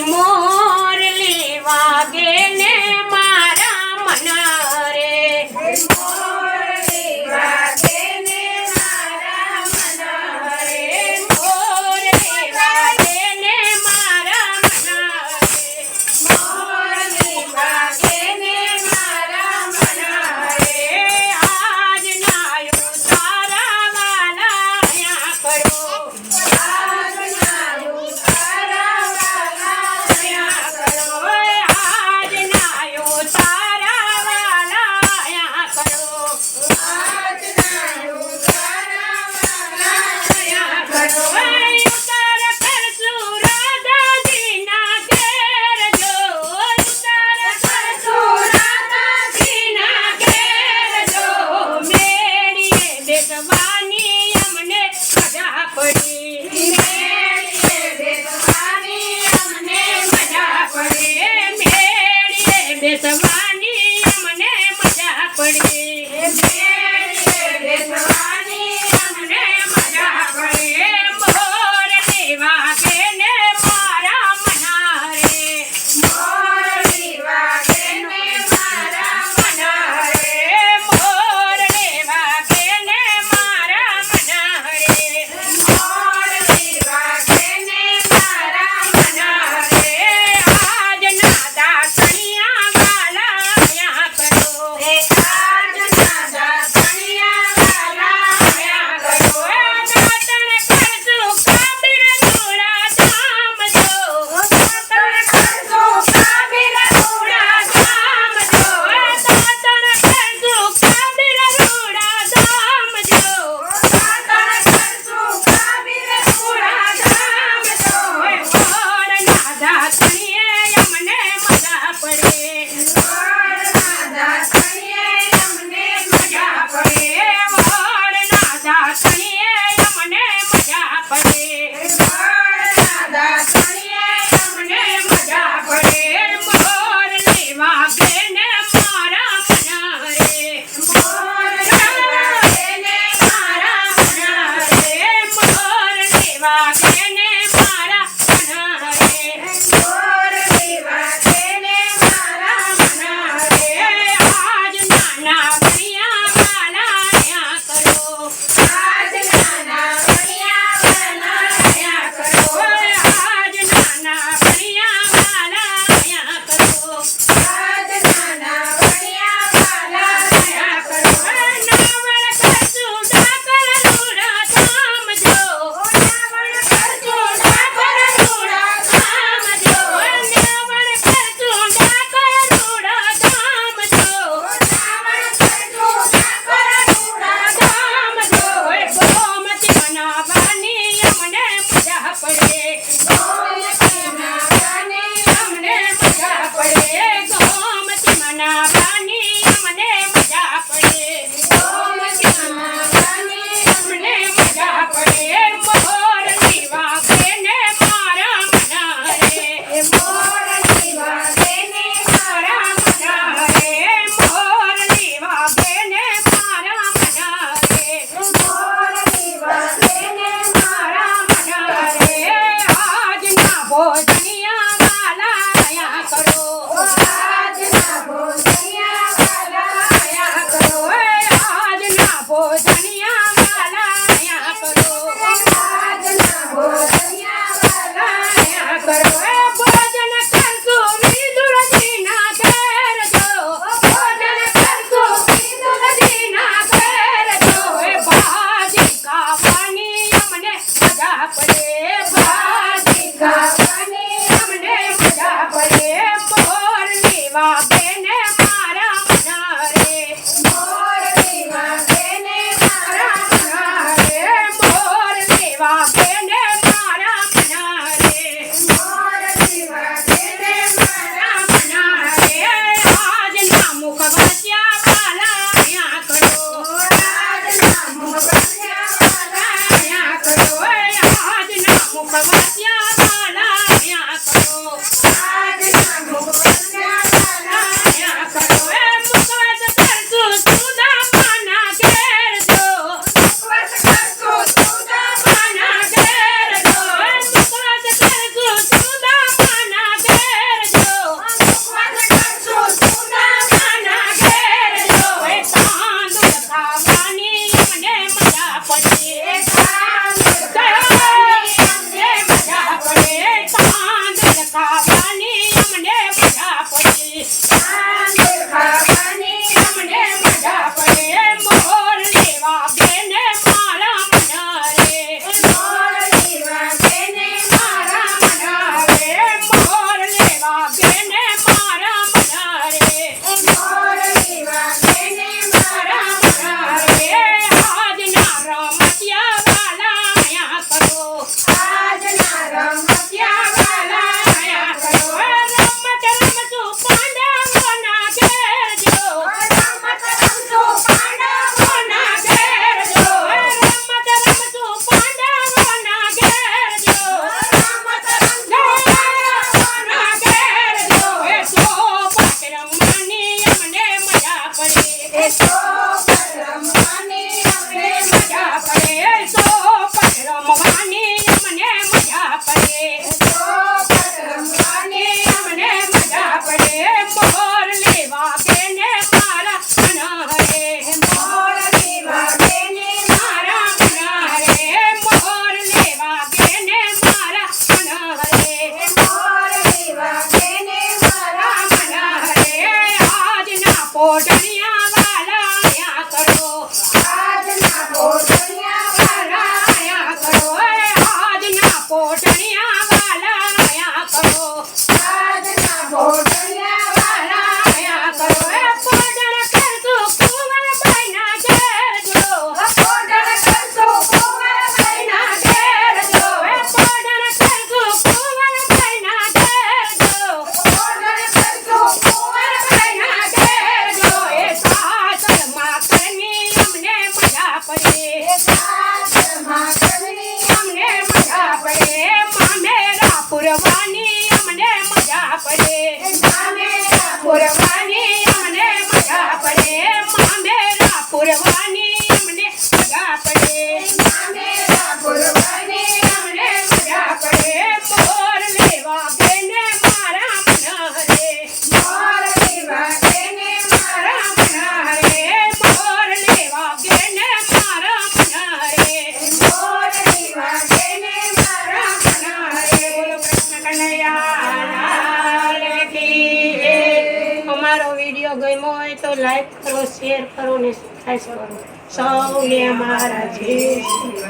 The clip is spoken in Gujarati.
more Kukamasya kala yato Agri પુરવાની અમને મજા પડે. પુરવાની લાઈક કરો શેર કરો ને સબસ્ક્રાઈબ કરો. સૌને અમારા જય